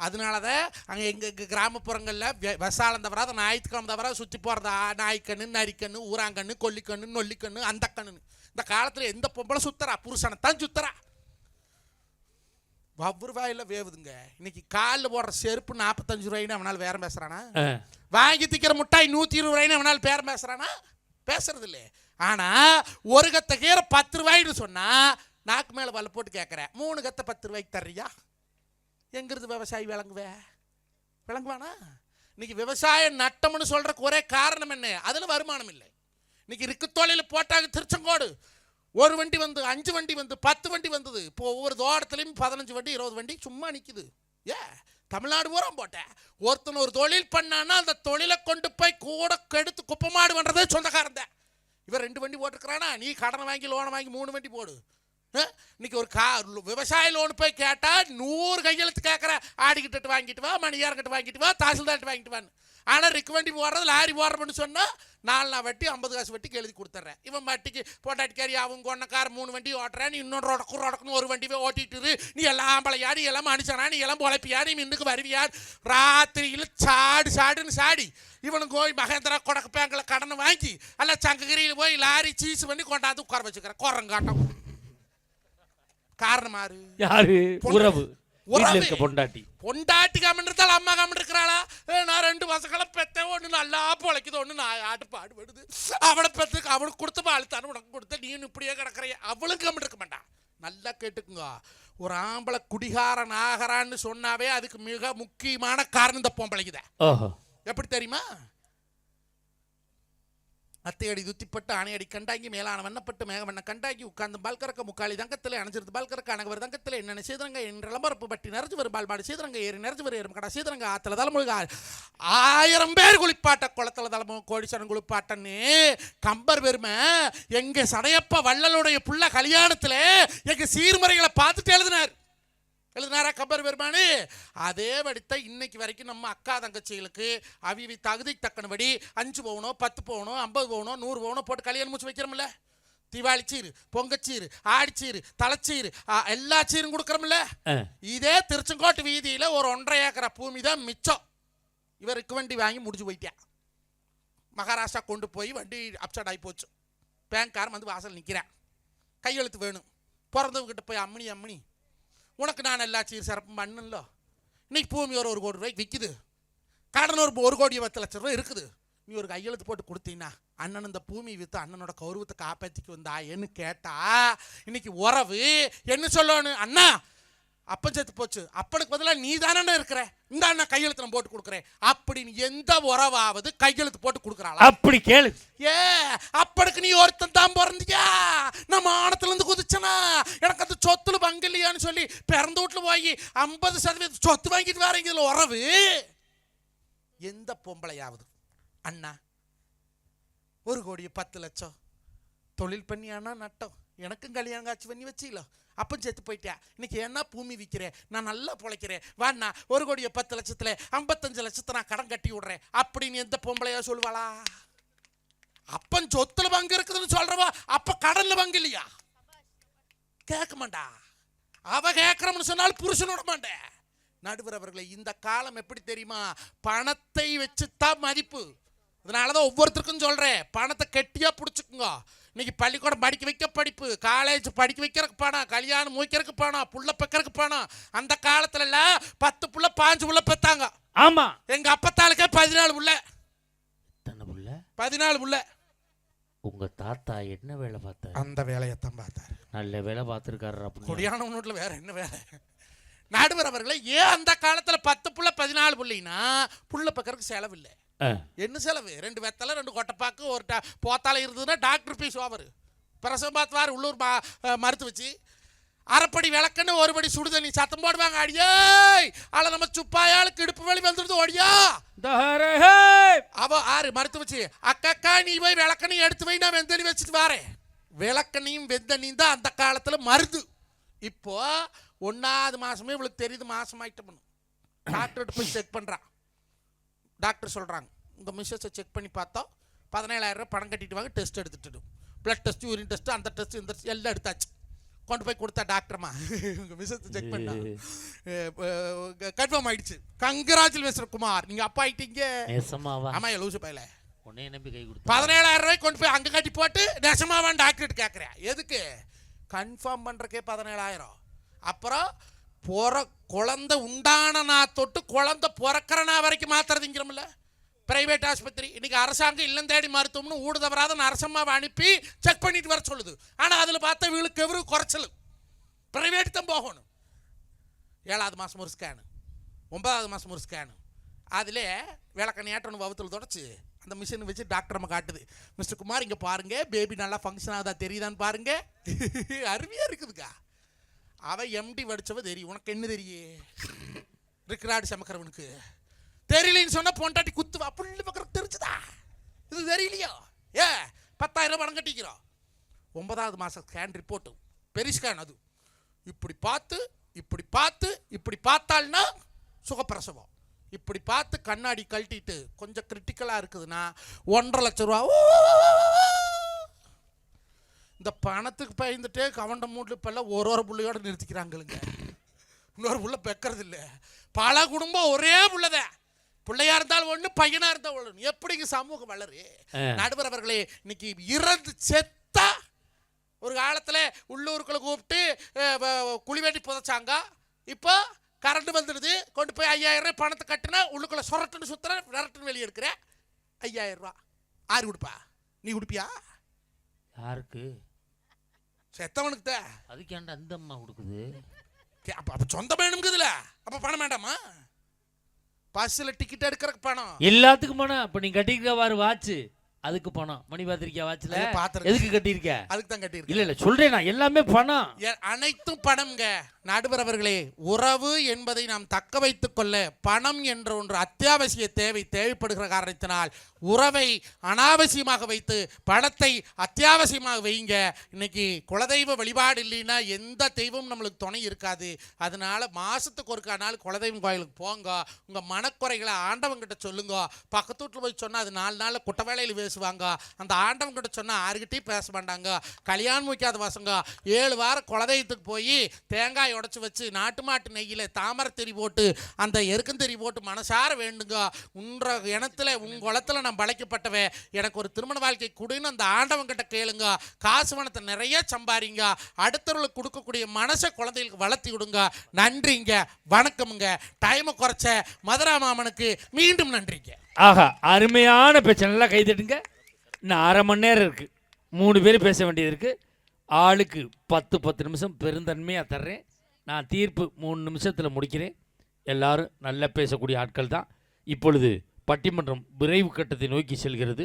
அதனால தான் அங்கே எங்கள் கிராமப்புறங்களில் வெ- விசாலம் தவிர அதை ஞாயிற்றுக்கிழமை தவிர சுற்றி போகிறதா நாய்க்கண்ணு நரிக்கண்ணு ஊராங்கண்ணு கொல்லிக்கண்ணு நொல்லிக்கண்ணு அந்த கண்ணு இந்த காலத்தில் எந்த பொம்பளை சுத்துறா? புருஷனை தான் சுத்துறா. ஒவ்வொரு வாயில் வேவுதுங்க. இன்னைக்கு காலில் போடுற செருப்பு நாற்பத்தஞ்சு ரூபாய்னு அவனால் வேற பேசுகிறானா. வாங்கி திக்கிற முட்டாய் நூற்றி இருபது ரூபாய்னு அவனால் பேரம் பேசுகிறானா பேசுறது இல்லை ஆனால் ஒரு கத்த கீரை பத்து ரூபாய்னு சொன்னால் நாக்கு மேலே வல்ல போட்டு கேட்குறேன் மூணு கத்தை பத்து ரூபாய்க்கு தர்றியா? எங்கிருந்து விவசாயி விளங்குவே? விளங்குவானா? இன்னைக்கு விவசாயம் நட்டம்னு சொல்கிறக்கு ஒரே காரணம் என்ன? அதில் வருமானம் இல்லை. இன்னைக்கு இருக்கு தொழில் போட்டாங்க திருச்செங்கோடு. ஒரு வண்டி வந்து அஞ்சு வண்டி வந்து பத்து வண்டி வந்தது. இப்போ ஒவ்வொரு தோட்டத்துலேயும் பதினஞ்சு வண்டி இருபது வண்டி சும்மா நிற்குது ஏ தமிழ்நாடு பூரா போட்டேன் ஒருத்தன் ஒரு தொழில் பண்ணான்னா அந்த தொழிலை கொண்டு போய் கூட கெடுத்து குப்பமாடு பண்ணுறதே சொந்தக்காரன் தான். இவன் ரெண்டு வண்டி போட்டிருக்கிறானா நீ கடனை வாங்கி லோனை வாங்கி மூணு வண்டி போடு. இன்னைக்கு ஒரு கா விவசாய லோன் போய் கேட்டால் நூறு கையெழுத்து கேட்குற ஆடிக்கிட்டு வாங்கிட்டு வா மணியார்கிட்ட வாங்கிட்டு வா தாசில்தார்கிட்ட வாங்கிட்டு வான்னு. ஆனால் ரிக்குவண்டி போடுறது லாரி போடுறோம்னு சொன்னால் நாலு நாள் வட்டி ஐம்பது காசு வட்டிக்கு எழுதி கொடுத்துட்றேன் இவன் வட்டிக்கு பொண்டாட்டிக்காரி அவங்க கொண்டக்கார மூணு வண்டி ஓட்டுறேன் நீ இன்னொன்று ரொடக்கு ரொடக்குன்னு ஒரு வண்டி போய் ஓட்டிட்டு நீ எல்லாம் ஆம்பளையா நீ எல்லாம் மனுஷனா நீ எல்லாம் பொழைப்பியா நீ மின்னுக்கு வருவியா? ராத்திரியில் சாடு சாடுன்னு சாடி. இவனுக்கு போய் மகேந்திரா கொடக்கு பேங்கில் கடனை வாங்கி அல்ல சங்ககிரியில் போய் லாரி சீஸ் பண்ணி கொண்டாந்து உட்கார வச்சுக்கிறேன் குரங்காட்டம். காரணமாரு யாரு? பொண்டாட்டி. உறவு. வீட்டுல உறவு. இருக்க பொண்டாட்டி. பொண்டாட்டி கம்மன் இருந்தாலும் அம்மா கம்மன் இருக்கிறாளா? நான் ரெண்டு பசங்களை பெத்தேன். ஒன்று நல்லா பொழைக்குது ஒன்று நான் ஆட்டு பாடுபடுது அவளை பெத்துக்கு அவனுக்கு கொடுத்த பால் தானே உனக்கு கொடுத்த நீ இப்படியே கிடக்குறைய. அவளும் கம்மன் இருக்க மாட்டான். நல்லா கேட்டுக்குங்க. ஒரு ஆம்பளை குடிகாரன் ஆகிறான்னு சொன்னாவே அதுக்கு மிக முக்கியமான காரணம் இந்த பொம்பளைக்குத ஓஹோ. எப்படி தெரியுமா? அத்தையடி துத்திப்பட்டு ஆணையடி கண்டாங்கி மேலான வண்ணப்பட்டு மேகவண்ண கண்டாங்கி உட்கார்ந்து பால்கறக்க முக்காலி தங்கத்தில் அணைஞ்சிருந்து பால்கறக்க அணகவர் தங்கத்தில் என்னென்ன சீதரங்க என் விளம்பரப்பு பட்டி நிறைஞ்சு வரும். பால்பாடு சீதரங்க ஏறி நிறைஞ்சு வரும். ஏறும் கடா சீதரங்க ஆத்துல தலைமுழுக ஆயிரம் பேர் குளிப்பாட்ட குளத்துல தலைமு கோடீஸ்வரன் குளிப்பாட்டன்னு கம்பர் பெருமை. எங்கள் சடையப்ப வள்ளலுடைய புள்ள கல்யாணத்தில் எங்கள் சீர்முறைகளை பார்த்துட்டு எழுதினார். எழுதினாரா கம்பர் பெருமானு? அதே வடித்த இன்னைக்கு வரைக்கும் நம்ம அக்கா தங்கச்சிகளுக்கு அவிவி தகுதி தக்கனபடி அஞ்சு பவுனோ பத்து பவுனோ ஐம்பது பவுனோ நூறு பவுனோ போட்டு கல்யாணம் முடிச்சு வைக்கிறோம்ல. தீபாவளி சீரு பொங்கச்சீரு ஆடிச்சீரு தலைச்சீரு எல்லா சீரும் கொடுக்குறோம்ல. இதே திருச்செங்கோட்டு வீதியில் ஒரு ஒன்றரை ஏக்கரா பூமி தான் மிச்சம். இவருக்கு வண்டி வாங்கி முடிஞ்சு போயிட்டேன் மகாராஷ்டிரா கொண்டு போய் வண்டி அப்செட் ஆகி போச்சு. பேங்க்காரன் வந்து வாசல் நிற்கிறேன் கையெழுத்து வேணும். பிறந்தவங்கிட்ட போய் அம்மணி அம்மணி உனக்கு நான் எல்லா சீர் சிறப்பும் பண்ணல இன்னைக்கு பூமி ஒரு ஒரு கோடி ரூபாய்க்கு விற்கிது கடன் ஒரு ஒரு கோடி பத்து லட்சம் ரூபாய் இருக்குது. நீ ஒரு கையெழுத்து போட்டு கொடுத்தீங்கன்னா அண்ணன் இந்த பூமி விற்று அண்ணனோட கௌரவத்தை காப்பாற்றிக்கு வந்தா என்ன கேட்டா இன்னைக்கு உறவு என்ன சொல்லணும்? அண்ணா அப்பன் செத்து போச்சு. அப்பனுக்கு பதிலாக நீ தானே இருக்கிற? இந்த அண்ணா கையெழுத்து நான் போட்டு கொடுக்குறேன். அப்படின்னு எந்த உறவாவது கையெழுத்து போட்டு கொடுக்குறாளா? அப்படி கேளு. ஏ அப்பனுக்கு நீ ஒருத்தன் தான் பிறந்தியா? நான் மானத்துல இருந்து குதிச்சனா? இல்லையான்னு சொல்லி பிறந்த வீட்டுல போய் ஐம்பது சதவீதம் சொத்து வாங்கிட்டு வரீங்க இதுல உறவு? எந்த பொம்பளையாவது? அண்ணா ஒரு கோடி பத்து லட்சம். தொழில் பண்ணியானா நட்டம். எனக்கும் கல்யாணம் காட்சி பண்ணி வச்சில அப்பன் செத்து போயிட்டா இன்னைக்கு என்ன பூமி விற்கிறேன் நான் நல்லா பொழைக்கிறேன். வாண்ணா ஒரு கோடியை பத்து லட்சத்துல ஐம்பத்தஞ்சு லட்சத்தை நான் கடன் கட்டி விடுறேன். அப்படின்னு எந்த பொம்பளையா சொல்லுவாளா? அப்பன் சொத்துல பங்கு இருக்குதுன்னு சொல்றவா? அப்ப கடன்ல பங்கு இல்லையா? கேட்க மாட்டா. அவ கேட்கறோம்னு சொன்னால் புருஷன் விட மாட்டேன் நடுவர் அவர்களே இந்த காலம் எப்படி தெரியுமா? பணத்தை வச்சுத்தான் மதிப்பு. அதனாலதான் ஒவ்வொருத்தருக்கும் சொல்றேன் பணத்தை கெட்டியா பிடிச்சுக்குங்க. இன்னைக்கு பள்ளிக்கூடம் படிக்க வைக்க படிப்பு காலேஜ் படிக்க வைக்கிறதுக்கு பணம் கல்யாணம் மூய்க்கிறதுக்கு பணம் புள்ள பெக்கறதுக்கு பணம். அந்த காலத்துல எல்லாம் பத்து புள்ள பாஞ்சு புள்ள பெத்தாங்க. ஆமா. எங்க அப்பத்தாளுக்கே பதினாலு புள்ள? பதினாலு புள்ள. உங்க தாத்தா என்ன வேலை பார்த்தாரு? அந்த வேலையைத்தான் பார்த்தாரு. நல்ல வேலை பார்த்துருக்காரு கொடியான வீட்டில் வேற என்ன வேலை? நடுவர் அவர்களே ஏன் அந்த காலத்துல பத்து புள்ள பதினாலு புள்ளினா புள்ள பக்கறதுக்கு செலவு இல்லை ஆ. என்ன செலவு? ரெண்டு வெத்தலை ரெண்டு கொட்டைப்பாக்கு ஒரு டா போத்தால இருந்ததுன்னா டாக்டர் பீஸ் ஓவர் பிரசவம் பார்த்துவார் உள்ளூர் மா அஹ் மருத்து வச்சு அரைப்படி விளக்குன்னு ஒரு படி சுடு தண்ணி சத்தம் போடுவாங்க அடியே அதில் நம்ம சுப்பாயாளுக்கு இடுப்பு வலி வந்துடுது ஓடியா! தஹரஹே! அவ ஆறு மறுத்து வச்சு அக்கா நீ போய் விளக்கணையும் எடுத்து வை நான் வெந்தண்ணி வச்சுட்டு வாரேன். விளக்கணையும் வெந்தண்ணியும் தான் அந்த காலத்தில் மருது. இப்போ ஒன்றாவது மாசமே இவளுக்கு தெரியுது மாசம் ஆயிட்டோம்னு டாக்டர்கிட்ட போய் செக் பண்ணுறான் டாக்டர் சொல்கிறாங்க உங்கள் மிஸ்ஸஸை செக் பண்ணி பார்த்தா பதினேழாயிரம் ரூபாய் பணம் கட்டிட்டு வாங்க டெஸ்ட் எடுத்துட்டு பிளட் டெஸ்ட் யூரின் டெஸ்ட் அந்த டெஸ்ட் இந்த test எல்லாம் எடுத்தாச்சு. கொண்டு போய் கொடுத்தா டாக்டர்மா உங்கள் விஷயத்தை செக் பண்ணா. கன்ஃபார்ம் ஆயிடுச்சு. கங்கராச்சுலேஷன் குமார் நீங்கள் அப்பா ஆயிட்டீங்க. நெசமாவா? ஆமா லூசு பையல. உன்னைய நம்பி கை கொடுத்து பதினேழாயிரம் ரூபாய் கொண்டு போய் அங்கே கட்டி போட்டு நெசமாவான் டாக்டர்கிட்ட கேட்குறேன் எதுக்கு? கன்ஃபார்ம் பண்ணுறக்கே பதினேழாயிரம். அப்புறம் பிற குழந்தை உண்டான நான் தொட்டு குழந்தை பிறக்கிறனா வரைக்கும் மாத்துறதுங்கிறோம்ல. பிரைவேட் ஆஸ்பத்திரி. இன்னைக்கு அரசாங்கம் இல்லம் தேடி மருத்துவம்னு ஊடு தவறாத நரசம்மாவை அனுப்பி செக் பண்ணிட்டு வர சொல்லுது. ஆனால் அதில் பார்த்தா வீளுக்கு எவரு குறைச்சல்? பிரைவேட் தான் போகணும். ஏழாவது மாதம் ஒரு ஸ்கேனு ஒன்பதாவது மாதம் ஒரு ஸ்கேனு அதில் விளக்கணையாட்டணும் வவுத்தில் தொடச்சி. அந்த மிஷின் வச்சு டாக்டர் நம்ம காட்டுது. மிஸ்டர் குமார் இங்கே பாருங்கள் பேபி நல்லா ஃபங்க்ஷன் ஆகுதா தெரியுதான்னு பாருங்க. அருமையாக இருக்குதுக்கா. அவன் எம்டி வடிச்சவ தெரியும். உனக்கு என்ன தெரியே ரிக்ராடு சமக்கிறவனுக்கு. தெரியலன்னு சொன்னால் பொண்டாட்டி குத்துவா. புள்ளி பக்கம் தெரிஞ்சுதா? இது தெரியலையோ? ஏ பத்தாயிரம் பணம் கட்டிக்கிறோம். ஒன்பதாவது மாதம் ஸ்கேன் ரிப்போர்ட்டு பெரிய ஸ்கேன் அது. இப்படி பார்த்து இப்படி பார்த்து இப்படி பார்த்தால்னா சுகப்பிரசவம். இப்படி பார்த்து கண்ணாடி கழட்டிட்டு கொஞ்சம் கிரிட்டிக்கலாக இருக்குதுன்னா ஒன்றரை லட்ச ரூபா! இந்த பணத்துக்கு பயந்துட்டே கவண்ட மூட்டில் இப்பெல்லாம் ஒரு ஒரு புள்ளையோட நிறுத்திக்கிறாங்களுங்க. இன்னொரு புள்ள பெக்கறது இல்லை பல குடும்பம் ஒரே புள்ளதான். பிள்ளையா இருந்தாலும் ஒன்று பையனா இருந்தால் ஒன்று எப்படிங்க சமூகம் வளரு. நடுவர் அவர்களே இன்னைக்கு இறந்து செத்தா ஒரு காலத்தில் உள்ளூருக்குள்ள கூப்பிட்டு குழி வெட்டி புதைச்சாங்க. இப்போ கரண்ட் வந்துடுது. கொண்டு போய் ஐயாயிரம் ரூபாய் பணத்தை கட்டினா உள்ளுக்குள்ள சொரட்டுன்னு சுத்துற விரட்டுன்னு வெளியே எடுக்கிற. ஐயாயிரம் ரூபா ஆறு கொடுப்பா. நீ கொடுப்பியா? யாருக்கு? செத்தவனுக்கு தான். அதுக்கேண்டா அந்த அம்மா கொடுக்குது? அப்ப அப்ப சொந்த வேணுங்குதுல அப்ப பணம் வேண்டாமா? பஸ்ஸில் டிக்கெட் எடுக்கிறதுக்கு பணம். எல்லாத்துக்கும் பணம். அப்ப நீ கட்டிருக்க வாரு வாட்ச். அதுக்கு பணம். மணி பாத்திருக்கியா வாட்ச்ல. எதுக்கு கட்டியிருக்க? அதுக்கு தான் கட்டியிருக்கேன். இல்ல இல்ல சொல்றேன் நான் எல்லாமே பணம். அனைத்தும் பணம்ங்க. நடுவர் அவர்களே உறவு என்பதை நாம் தக்க வைத்துக் கொள்ள பணம் என்ற ஒன்று அத்தியாவசிய தேவை தேவைப்படுகிற காரணத்தினால் உறவை அனாவசியமாக வைத்து பணத்தை அத்தியாவசியமாக வைங்க. இன்னைக்கு குலதெய்வ வழிபாடு இல்லைன்னா எந்த தெய்வம் நம்மளுக்கு துணை இருக்காது. அதனால மாசத்துக்கு ஒருக்கானால் குலதெய்வம் கோயிலுக்கு போங்க. உங்க மனக்குறைகளை ஆண்டவங்கிட்ட சொல்லுங்க. பக்கத்து வீட்டில் போய் சொன்னா அது நாலு நாள்ல குட்ட வேலையில் பேசுவாங்க. அந்த ஆண்டவன் கிட்ட சொன்னால் யாருக்கிட்டையும் பேச மாட்டாங்க. கல்யாணம் வைக்காத பசங்க. ஏழு வாரம் குலதெய்வத்துக்கு போய் தேங்காய் உடச்சி வச்சு நாட்டு மாட்டு நெய்யில் தாமரைத்தெறி போட்டு அந்த எருக்கந்தெறி போட்டு மனசார வேண்டுங்க. உன்ற இனத்தில் உன் குளத்துல நான் பழைக்கப்பட்டவே எனக்கு ஒரு திருமண வாழ்க்கை கொடுன்னு அந்த ஆண்டவன் கிட்ட கேளுங்க. காசு பணத்தை நிறைய சம்பாரிங்க. அடுத்தவர்களுக்கு கொடுக்கக்கூடிய மனசை குழந்தைகளுக்கு வளர்த்தி விடுங்க. நன்றிங்க. வணக்கமுங்க. டைமை குறைச்ச மதுரா மாமனுக்கு மீண்டும் நன்றிங்க. ஆஹா அருமையான பேச்சு நல்லா கைதட்டுங்க இன்னும் அரை மணி நேரம் இருக்குது மூணு பேர் பேச வேண்டியது இருக்குது ஆளுக்கு பத்து பத்து நிமிஷம் பெருந்தன்மையாக தர்றேன். நான் தீர்ப்பு மூணு நிமிஷத்தில் முடிக்கிறேன். எல்லாரும் நல்லா பேசக்கூடிய ஆட்கள் தான். இப்பொழுது பட்டிமன்றம் விரைவு கட்டத்தை நோக்கி செல்கிறது.